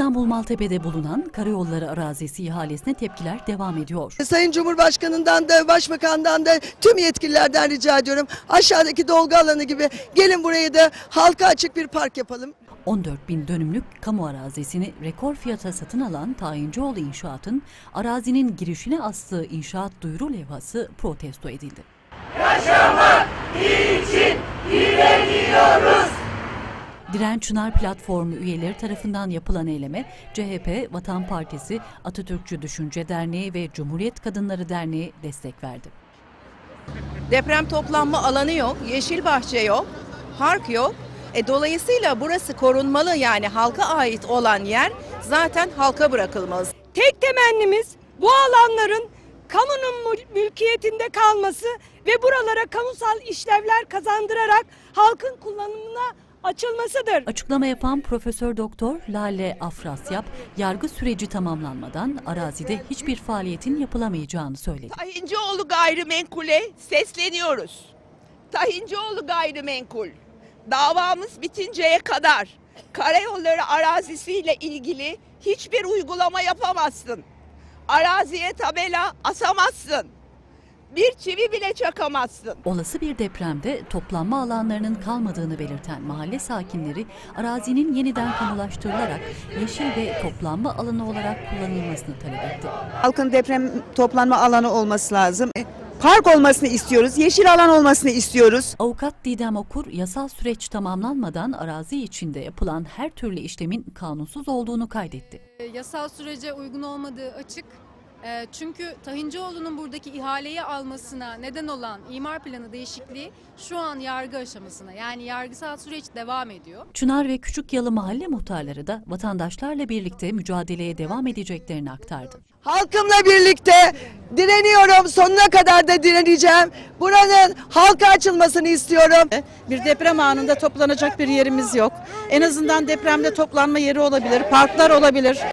İstanbul Maltepe'de bulunan karayolları arazisi ihalesine tepkiler devam ediyor. Sayın Cumhurbaşkanından da Başbakandan da tüm yetkililerden rica ediyorum. Aşağıdaki dolgu alanı gibi gelin burayı da halka açık bir park yapalım. 14 bin dönümlük kamu arazisini rekor fiyata satın alan Tayincioğlu İnşaat'ın arazinin girişine astığı inşaat duyuru levhası protesto edildi. Direnç Çınar Platformu üyeleri tarafından yapılan eyleme CHP, Vatan Partisi, Atatürkçü Düşünce Derneği ve Cumhuriyet Kadınları Derneği destek verdi. Deprem toplanma alanı yok, yeşil bahçe yok, park yok. E, dolayısıyla burası korunmalı yani halka ait olan yer zaten halka bırakılmalı. Tek temennimiz bu alanların kamunun mül- mülkiyetinde kalması ve buralara kamusal işlevler kazandırarak halkın kullanımına açılmasıdır. Açıklama yapan Profesör Doktor Lale Afrasyap, yargı süreci tamamlanmadan arazide hiçbir faaliyetin yapılamayacağını söyledi. Tahincioğlu gayrimenkule sesleniyoruz. Tahincioğlu gayrimenkul. Davamız bitinceye kadar karayolları arazisiyle ilgili hiçbir uygulama yapamazsın. Araziye tabela asamazsın. Bir çivi bile çakamazsın. Olası bir depremde toplanma alanlarının kalmadığını belirten mahalle sakinleri arazinin yeniden kamulaştırılarak yeşil ve toplanma alanı olarak kullanılmasını talep etti. Halkın deprem toplanma alanı olması lazım. E, Park olmasını istiyoruz, yeşil alan olmasını istiyoruz. Avukat Didem Okur, yasal süreç tamamlanmadan arazi içinde yapılan her türlü işlemin kanunsuz olduğunu kaydetti. E, yasal sürece uygun olmadığı açık. E, Çünkü Tahincioğlu'nun buradaki ihaleyi almasına neden olan imar planı değişikliği şu an yargı aşamasına yani yargısal süreç devam ediyor. Çınar ve Küçükyalı mahalle muhtarları da vatandaşlarla birlikte mücadeleye devam edeceklerini aktardı. Halkımla birlikte direniyorum. Sonuna kadar da direneceğim. Buranın halka açılmasını istiyorum. Bir deprem anında toplanacak bir yerimiz yok. En azından depremde toplanma yeri olabilir, parklar olabilir.